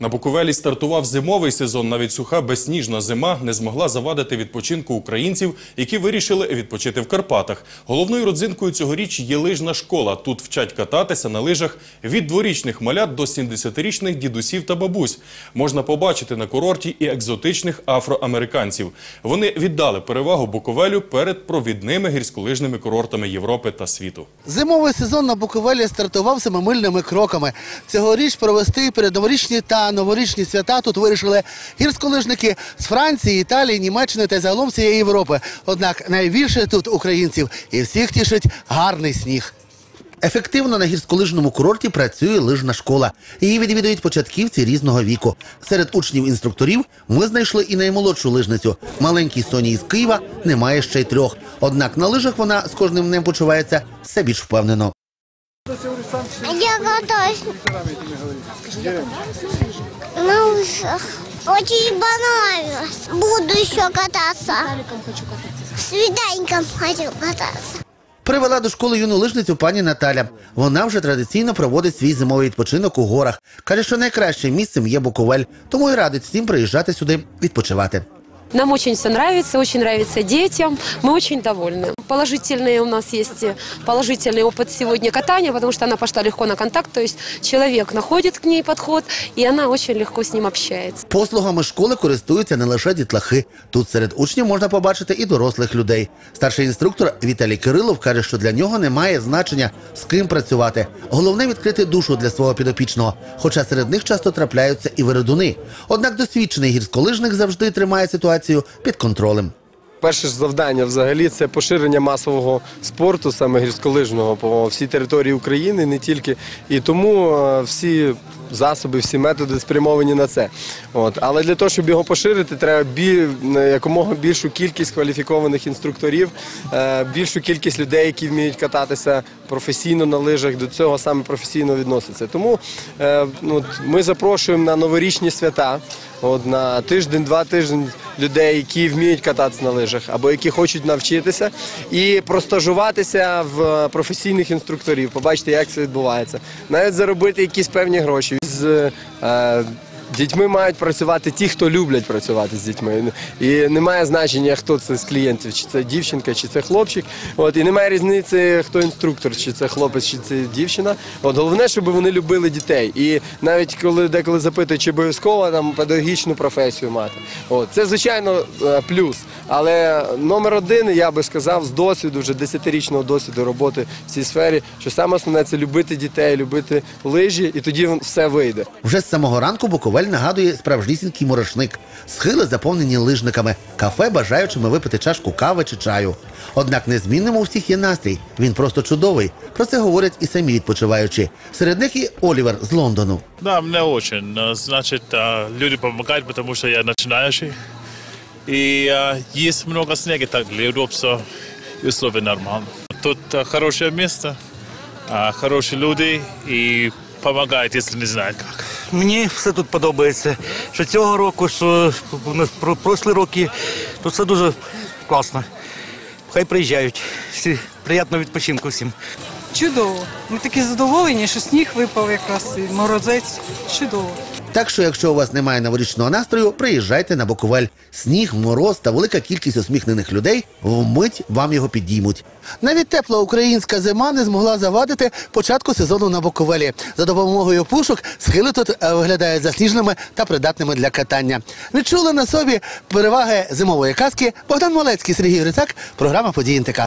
На Буковелі стартував зимовий сезон. Навіть суха безсніжна зима не змогла завадити відпочинку українців, які вирішили відпочити в Карпатах. Головною родзинкою цьогоріч є лижна школа. Тут вчать кататися на лижах від дворічних малят до 70-річних дідусів та бабусь. Можна побачити на курорті і екзотичних афроамериканців. Вони віддали перевагу Буковелю перед провідними гірськолижними курортами Європи та світу. Зимовий сезон на Буковелі стартував семимильними кроками. Цьогоріч провести передноворічні та новорічні свята тут вирішили гірськолижники з Франції, Італії, Німеччини та загалом всієї Європи. Однак найбільше тут українців і всіх тішить гарний сніг. Ефективно на гірськолижному курорті працює лижна школа. Її відвідують початківці різного віку. Серед учнів-інструкторів ми знайшли і наймолодшу лижницю. Маленькій Соні із Києва немає ще й трьох. Однак на лижах вона з кожним днем почувається все більш впевнено. Я катаюсь лыжах. Очень понравилось. Буду еще кататься. С Виданьком хочу кататься. Привела до школи юну лижницю пані Наталя. Вона вже традиційно проводить свій зимовий відпочинок у горах. Каже, що найкращим місцем є Буковель, тому і радить всім приїжджати сюди відпочивати. Нам очень все нравится, очень нравится детям. Мы очень довольны. Положительные у нас есть э, положительный опыт сегодня катания, потому что она пошла легко на контакт. То есть человек находит к ней подход, и она очень легко с ним общается. Послугами школи користуються не лише дітлахи. Тут серед учнів можна побачити і дорослих людей. Старший інструктор Віталій Кирилов каже, що для нього немає значення з ким працювати. Головне відкрити душу для свого підопічного. Хоча серед них часто трапляються і вередуни. Однак досвідчений гірськолижник завжди тримає ситуацію під контролем. Перше ж завдання взагалі це поширення масового спорту, саме гірськолижного, по всій території України, не тільки. І тому е, всі засоби, всі методи спрямовані на це. От. Але для того, щоб його поширити, треба бі... якомога більшу кількість кваліфікованих інструкторів, е, більшу кількість людей, які вміють кататися професійно на лижах, до цього саме професійно відносяться. Тому е, ну, от ми запрошуємо на новорічні свята. От на тиждень-два тиждень людей, які вміють кататися на лижах або які хочуть навчитися, і простажуватися в професійних інструкторів, побачити, як це відбувається, навіть заробити якісь певні гроші. З е, дітьми мають працювати ті, хто люблять працювати з дітьми. І немає значення, хто це з клієнтів, чи це дівчинка, чи це хлопчик. От і немає різниці, хто інструктор, чи це хлопець, чи це дівчина. От головне, щоб вони любили дітей. І навіть коли деколи запитують, чи обов'язково там педагогічну професію мати. От це звичайно е, плюс. Але номер один, я би сказав, з досвіду, вже 10-річного досвіду роботи в цій сфері, що саме основне це любити дітей, любити лижі, і тоді все вийде. Вже з самого ранку Буковель нагадує справжнісінький морошник. Схили заповнені лижниками, кафе бажаючими випити чашку кави чи чаю. Однак незмінним у всіх є настрій. Він просто чудовий. Про це говорять і самі відпочиваючі. Серед них і Олівер з Лондону. Да, мне очень. Э, Значит, э, люди помогают, потому что я начинающий. И э, есть много снега, так для удобства и условия нормально. Тут э, хорошее место, э, хорошие люди и помогают, если не знают как. Мені все тут подобається. Що цього року, що про- прошлі роки, то все дуже класно. Хай приїжджають. Всі приємного відпочинку всім. Чудово. Ми такі задоволені, що сніг випав якраз і морозець. Чудово. Так що, якщо у вас немає новорічного настрою, приїжджайте на Буковель. Сніг, мороз та велика кількість усміхнених людей вмить вам його підіймуть. Навіть тепла українська зима не змогла завадити початку сезону на Буковелі. За допомогою пушок схили тут е, виглядають засніженими та придатними для катання. Відчули на собі переваги зимової казки Богдан Малецький, Сергій Грицак, програма «Події НТК».